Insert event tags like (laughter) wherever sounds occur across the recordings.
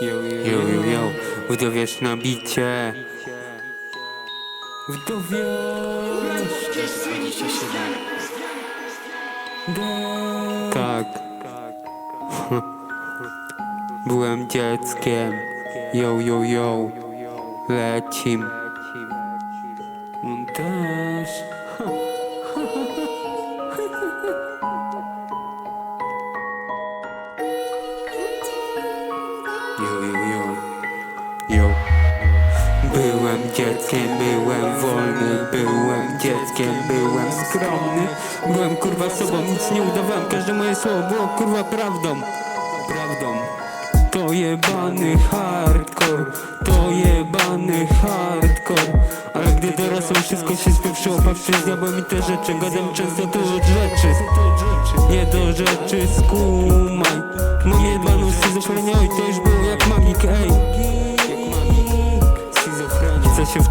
Yo, yo, yo, yo, wdowiesz na bicie. Wdowiesz. Tak. (laughs) Byłem dzieckiem. Yo, yo, yo. Lecim. Byłem dzieckiem, byłem wolny, byłem dzieckiem, byłem skromny. Byłem kurwa sobą, nic nie udawałem, każde moje słowo było kurwa prawdą. Prawdą. To jebany hardcore, to jebany hardcore. Ale gdy dorosłem wszystko się spieprzyło, patrzcie z diabłem i te rzeczy Gadam często tu od rzeczy, nie do rzeczy skumaj. Mam jebaną schizofrenię, oj to już było jak magik, ej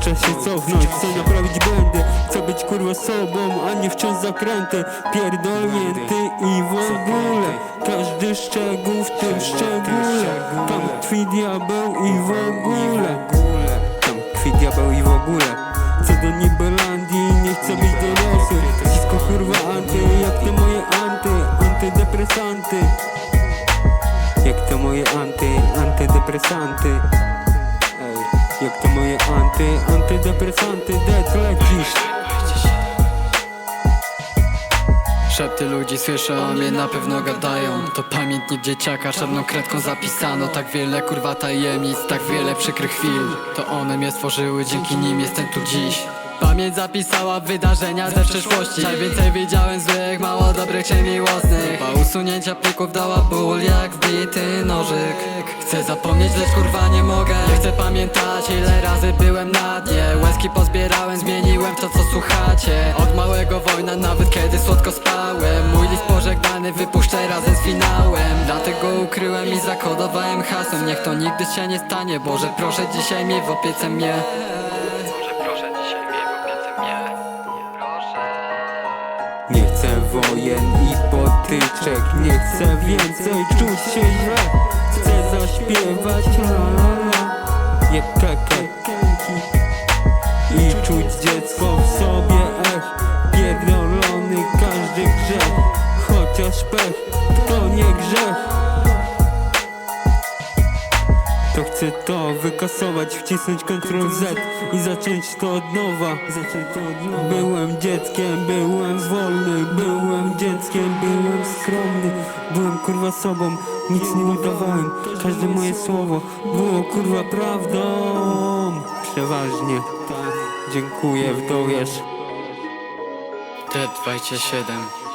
Chcę się cofnąć, chcę naprawić błędy Chcę być kurwa sobą, a nie wciąż zakręty Pierdolnięty i w ogóle Każdy szczegół w tym szczególe. Tam tkwi diabeł i w ogóle. Tam tkwi diabeł i w ogóle. Co do Nibelandii, nie chcę być dorosły. Wszystko kurwa anty, jak te moje anty Antydepresanty. Jak te moje anty, antydepresanty jak to moje anty, antydepresanty, dead lecisz Szepty ludzi słyszę, o mnie na pewno gadają. To pamiętnik dzieciaka, czarną kredką zapisano. Tak wiele kurwa tajemnic, tak wiele przykrych chwil. To one mnie stworzyły, dzięki nim jestem tu dziś. Pamięć zapisała wydarzenia ze przeszłości. Najwięcej widziałem złych, mało dobrych się miłosnych. Po usunięcia plików dała ból jak wbity nożyk Chcę zapomnieć, lecz kurwa nie mogę. Nie chcę pamiętać ile razy byłem na dnie. Łezki pozbierałem, zmieniłem to co słuchacie. Od małego wojna, nawet kiedy słodko spałem. Mój list pożegnany wypuszczę razem z finałem. Dlatego ukryłem i zakodowałem hasłem. Niech to nigdy się nie stanie Boże proszę dzisiaj mnie w opiece mnie. Boże proszę dzisiaj mnie w opiece mnie. Nie chcę wojen i potyczek. Nie chcę więcej czuć się źle Chcę zaśpiewać la la la Jak kakenki I czuć dziecko w sobie ech Pierdolony każdy grzech. Chociaż pech to nie grzech. To chcę to wykasować, wcisnąć Ctrl Z i zacząć to od nowa. Byłem dzieckiem, byłem wolny, byłem dzieckiem, byłem skromny, byłem kurwa sobą, nic nie udawałem. Każde moje słowo było kurwa prawdą. Przeważnie. Dziękuję, wdowiesz. T27